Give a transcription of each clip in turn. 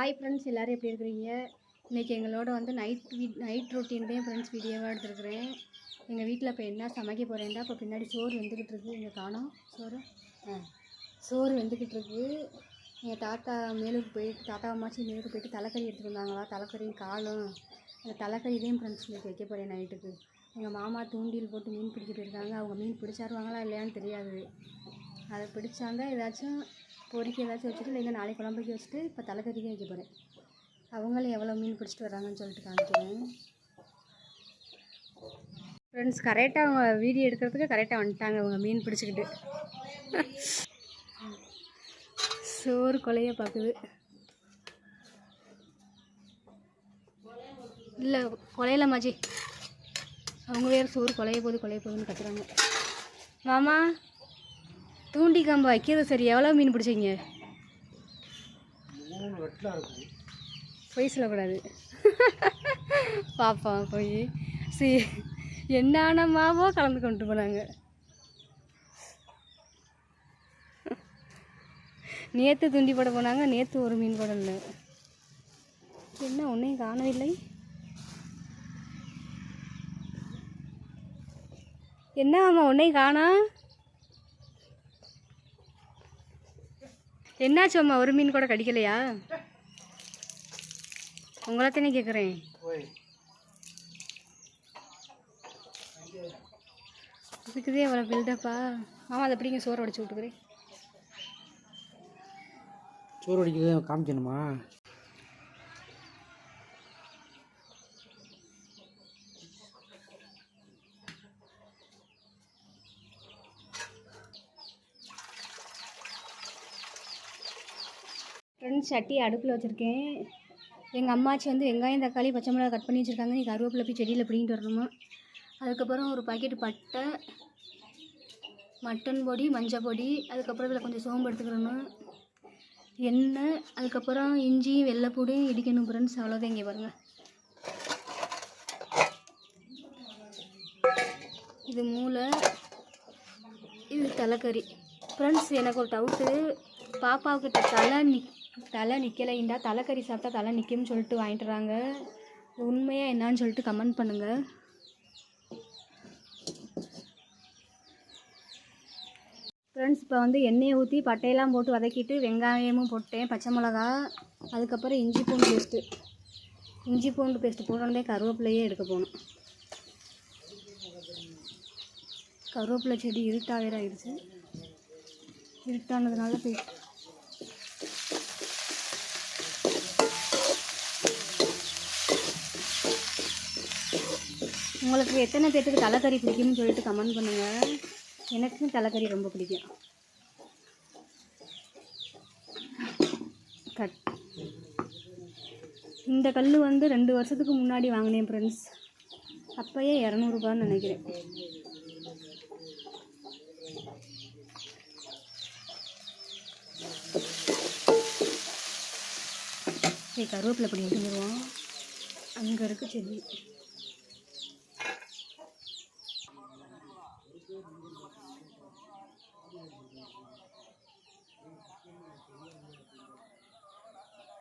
Hi friends எல்லோரும் எப்படி இருக்கிறீங்க? இன்றைக்கி எங்களோட வந்து நைட் வீ நைட் ரொட்டீன்லேயும் ஃப்ரெண்ட்ஸ் வீடியோவாக எடுத்துருக்குறேன். எங்கள் வீட்டில் இப்போ என்ன சமைக்க போகிறேன்டா இப்போ பின்னாடி சோறு வெந்துக்கிட்டு இருக்குது இங்கே காணோம். சோறு? ஆ. சோறு வெந்துக்கிட்டு இருக்குது எங்கள் தாத்தா மேலுக்கு போயிட்டு தாத்தா அம்மாச்சி மேலுக்கு போயிட்டு தலைக்கறி எடுத்துகிட்டு வந்தாங்களா? தலைக்கறியும் காலும் அந்த தலைக்கறியிலையும் ஃப்ரெண்ட்ஸ் இன்றைக்கி வைக்க போகிறேன் நைட்டுக்கு எங்கள் மாமா தூண்டில் போட்டு மீன் பிடிக்க போயிருக்காங்க அவங்க மீன் பிடிச்சாருவாங்களா இல்லையான்னு தெரியாது. அதை பிடிச்சாங்க ஏதாச்சும் பொறிக்க ஏதாச்சும் வச்சுட்டு இல்லைங்க நாளைக்கு குழம்புக்கு வச்சுட்டு இப்போ தலைக்கறிக்கு வைக்க போகிறேன் அவங்களும் எவ்வளோ மீன் பிடிச்சிட்டு வர்றாங்கன்னு சொல்லிட்டு காமிக்கிறேன். ஃப்ரெண்ட்ஸ் கரெக்டாக அவங்க வீடியோ எடுக்கிறதுக்கு கரெக்டாக வந்துட்டாங்க அவங்க மீன் பிடிச்சிக்கிட்டு. சோறு கொலைய பார்க்குது இல்லை கொலையில மாஜி. அவங்க வேறு சோறு கொலைய போகுது கொலைய போகுதுன்னு கத்துறாங்க. மாமா? தூண்டி கம்பு வைக்கிறது சரி. எவ்வளோ மீன் பிடிச்சிங்க? பொய் சொல்லக்கூடாது. பாப்போம் போய். சி என்னான மாவோ கலந்து கொண்டு போனாங்க. நேற்று துண்டி போட போனாங்க நேற்று ஒரு மீன் போடல. என்ன ஒன்றையும் காணவில்லை? என்ன ஆமாம் ஒன்றையும் காணா? என்னாச்சு அம்மா? ஒரு மீன் கூட கடிக்கலையா? உங்களை தானே கேட்குறேன் இதுக்குதே அவ்வளோ பில்டப்பா ஆமாம் அதை எப்படிங்க சோறு உடச்சி விட்டுக்கிறேன். சோறு அடிக்கிறது காமிக்கணுமா? ஃப்ரெண்ட்ஸ் சட்டி அடுப்பில் வச்சுருக்கேன். எங்கள் அம்மாச்சி வந்து வெங்காயம் தக்காளி பச்சை மிளகா கட் பண்ணி வச்சுருக்காங்க. நீ கருவேப்பிலை போய் செடியில் பிடிங்கிட்டு வரணுமா? அதுக்கப்புறம் ஒரு பாக்கெட் பட்டை மட்டன் பொடி மஞ்சள் பொடி அதுக்கப்புறம் இதில் கொஞ்சம் சோம்பு எடுத்துக்கிறணும் எண்ணெய் அதுக்கப்புறம் இஞ்சி வெள்ளைப்பூடி இடிக்கணும் ஃப்ரெண்ட்ஸ். அவ்வளோதான் இங்கே பாருங்கள் இது மூளை இது தலைக்கறி. ஃப்ரெண்ட்ஸ் எனக்கு ஒரு டவுட்டு பாப்பாவுக்கிட்ட தலை நிக் தலை நிற்கலைண்டா தலைக்கறி சாப்பிட்டா தலை நிற்கும்னு சொல்லிட்டு வாங்கிட்டுறாங்க உண்மையாக என்னான்னு சொல்லிட்டு கமெண்ட் பண்ணுங்கள் ஃப்ரெண்ட்ஸ் இப்போ வந்து எண்ணெயை ஊற்றி பட்டையெல்லாம் போட்டு வதக்கிட்டு வெங்காயமும் போட்டேன் பச்சை மிளகா அதுக்கப்புறம் இஞ்சி பூண்டு பேஸ்ட்டு இஞ்சி பூண்டு பேஸ்ட்டு போட்டோன்னே கருவேப்பிலையே எடுக்க போகணும் கருவேப்பிலை செடி இருட்டாக ஆயிடுச்சு. இருட்டானதுனால போய் உங்களுக்கு எத்தனை பேர்த்துக்கு தலைக்கறி பிடிக்கும்னு சொல்லிட்டு கமெண்ட் பண்ணுங்கள் எனக்கும் தலைக்கறி ரொம்ப பிடிக்கும். கட். இந்த கல் வந்து ரெண்டு வருஷத்துக்கு முன்னாடி வாங்கினேன் ஃப்ரெண்ட்ஸ் அப்போயே இரநூறுபான்னு நினைக்கிறேன். சரி கருவேப்பிலை பொடி எடுத்துருவோம் அங்கே இருக்குது செடி.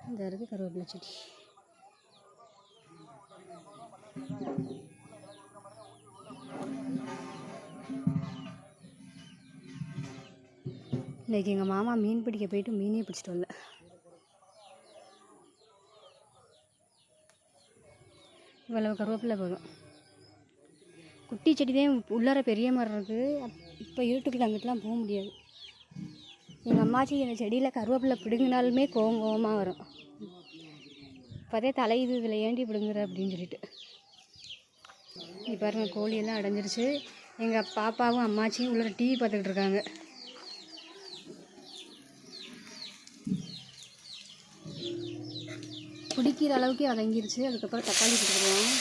இந்த இருக்கு கருவேப்பிலை செடி. இன்றைக்கி எங்கள் மாமா மீன் பிடிக்க போயிட்டு மீனே பிடிச்சிட்டு வரல. இவ்வளவு கருவேப்பிலை போதும். குட்டி செடி தான் உள்ளார பெரிய மரம் இருக்குது இப்போ இருட்டுக்குள்ள அங்கிட்டலாம் போக முடியாது. எங்கள் அம்மாச்சி இந்த செடியில் கருவேப்பிலை பிடுங்கினாலுமே கோவம் கோவமாக வரும். இப்போதே தலையுது இதில் ஏண்டி பிடுங்குற அப்படின்னு சொல்லிட்டு. இப்போ பாருங்க கோழியெல்லாம் அடைஞ்சிருச்சு. எங்கள் பாப்பாவும் அம்மாச்சியும் உள்ளார டிவி பார்த்துக்கிட்டு இருக்காங்க. பிடிக்கிற அளவுக்கு வதங்கிருச்சு. அதுக்கப்புறம் தக்காளி கொடுத்துருவோம்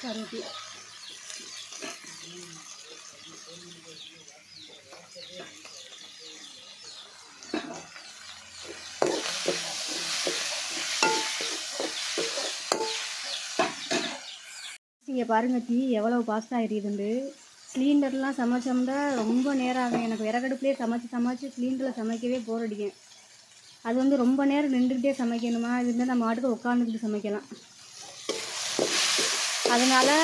கருவேப்பிலை இங்கே பாருங்க தீ எவ்வளோ ஃபாஸ்ட்டாக எரியுதுண்டு சிலிண்டர்லாம் சமைச்சோம்னா ரொம்ப நேரம் ஆகும். எனக்கு விறகடுப்புலேயே சமைச்சு சமைச்சு சிலிண்டரில் சமைக்கவே போர் அடிக்கும். அது வந்து ரொம்ப நேரம் நின்றுக்கிட்டே சமைக்கணுமா? இது நம்ம ஆட்டுக்கு உட்காந்துக்கிட்டு சமைக்கலாம். அதனால்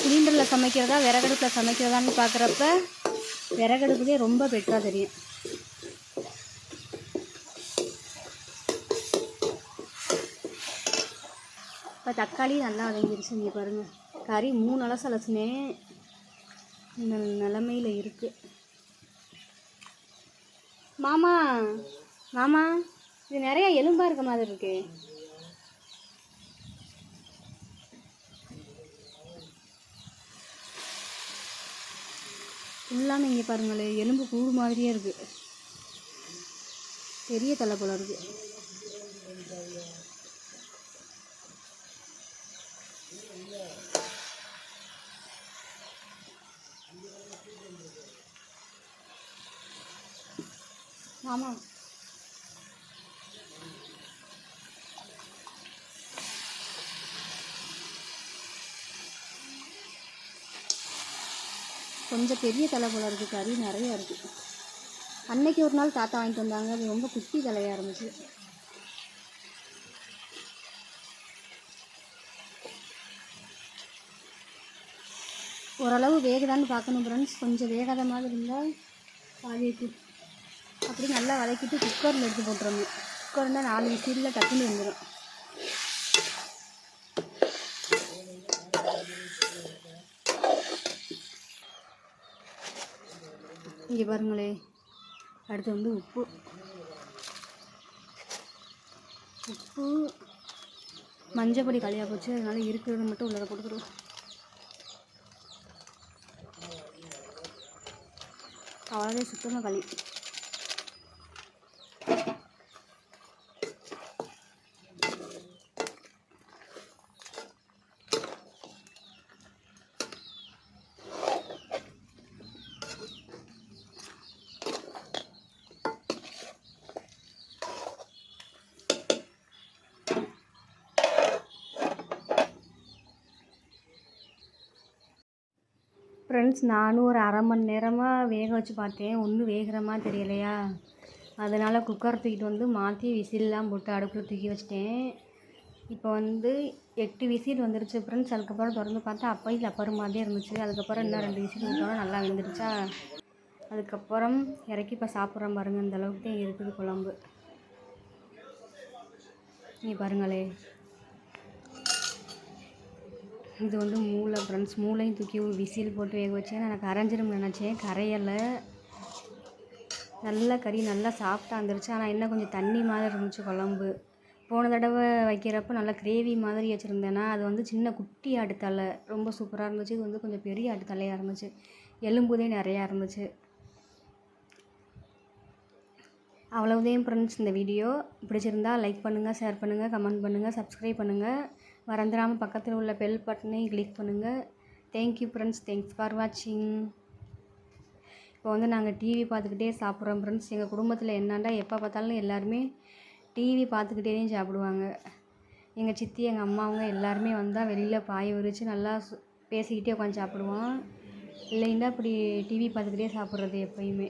சிலிண்டரில் சமைக்கிறதா விறகடுப்பில் சமைக்கிறதான்னு பார்க்குறப்ப விறகடுப்புலேயே ரொம்ப பெட்டராக தெரியும். இப்போ தக்காளி நல்லா வதங்கிருச்சு இங்கே பாருங்கள் கறி மூணு அலசு அலசுனேன் இந்த நிலமையில் இருக்குது மாமா மாமா இது நிறையா எலும்பாக இருக்க மாதிரி இருக்குது ஃபுல்லாமே இங்கே பாருங்களேன் எலும்பு கூடு மாதிரியே இருக்குது பெரிய தலை போல இருக்குது ஆமாம் கொஞ்சம் பெரிய தலை போல இருக்குது கறி நிறையா இருக்குது அன்னைக்கு ஒரு நாள் தாத்தா வாங்கிட்டு வந்தாங்க. அது ரொம்ப குட்டி தலையாக இருந்துச்சு. ஓரளவு வேகுதான்னு பார்க்கணும் ஃப்ரெண்ட்ஸ் கொஞ்சம் வேகாத மாதிரி இருந்தால் பாதிக்கு அப்படி நல்லா வதக்கிட்டு குக்கரில் எடுத்து போட்டுறணும். குக்கர்னால் நாலு விசிலில் டக்குன்னு வந்துடும் இங்கே பாருங்களே. அடுத்து வந்து உப்பு. உப்பு. மஞ்சள் பொடி காலியாக போச்சு. அதனால இருக்கிறது மட்டும் உள்ளதை கொடுத்துருவோம் அவ்வளோதான் சுத்தமாக களி. ஃப்ரெண்ட்ஸ் நானும் ஒரு அரை மணி நேரமாக வேக வச்சு பார்த்தேன். ஒன்றும் வேகிற மாதிரி தெரியலையா? அதனால் குக்கர் தூக்கிட்டு வந்து மாற்றி விசில்லாம் போட்டு அடுப்பில் தூக்கி வச்சிட்டேன். இப்போ வந்து எட்டு விசில் வந்துருச்சு ஃப்ரெண்ட்ஸ் அதுக்கப்புறம் திறந்து பார்த்தா அப்பையில் அப்பறம் மாதிரியே இருந்துச்சு. அதுக்கப்புறம் இன்னும் ரெண்டு விசில் விட்டோன்னா நல்லா வெந்துருச்சா? அதுக்கப்புறம் இறக்கி இப்போ சாப்பிட்றோம் பாருங்கள் இந்த அளவுக்கு தான் இருக்குது குழம்பு. நீ பாருங்களே. இது வந்து மூளை ஃப்ரெண்ட்ஸ் மூளையும் தூக்கி ஒரு விசில் போட்டு வேக வச்சேன் நான் கரைஞ்சிரும் நினச்சேன். கரையலை. நல்லா கறி நல்லா சாஃப்டாக இருந்துருச்சு. ஆனால் என்ன கொஞ்சம் தண்ணி மாதிரி இருந்துச்சு குழம்பு. போன தடவை வைக்கிறப்போ நல்லா கிரேவி மாதிரி வச்சுருந்தேன்னா அது வந்து சின்ன குட்டி ஆட்டு ரொம்ப சூப்பராக இருந்துச்சு. இது வந்து கொஞ்சம் பெரிய ஆட்டுத்தலையாக இருந்துச்சு. எலும்புதே நிறையா இருந்துச்சு. அவ்வளவுதான் ஃப்ரெண்ட்ஸ் இந்த வீடியோ பிடிச்சிருந்தா லைக் பண்ணுங்கள் ஷேர் பண்ணுங்கள் கமெண்ட் பண்ணுங்கள் சப்ஸ்கிரைப் பண்ணுங்கள் மறந்துடாமல் பக்கத்தில் உள்ள பெல் பட்டனையும் கிளிக் பண்ணுங்கள் தேங்க்யூ ஃப்ரெண்ட்ஸ் தேங்க்ஸ் ஃபார் வாட்சிங் இப்போ வந்து நாங்கள் டிவி பார்த்துக்கிட்டே சாப்பிட்றோம் ஃப்ரெண்ட்ஸ் எங்கள் குடும்பத்தில் என்னண்டா எப்போ பார்த்தாலும் எல்லாருமே டிவி பார்த்துக்கிட்டே சாப்பிடுவாங்க. எங்கள் சித்தி எங்கள் அம்மாவங்க எல்லாருமே வந்தால் வெளியில் பாய் விரித்து நல்லா சு- பேசிக்கிட்டே உட்காந்து சாப்பிடுவோம் இல்லைன்னா இப்படி டிவி பார்த்துக்கிட்டே சாப்பிட்றது எப்பயுமே.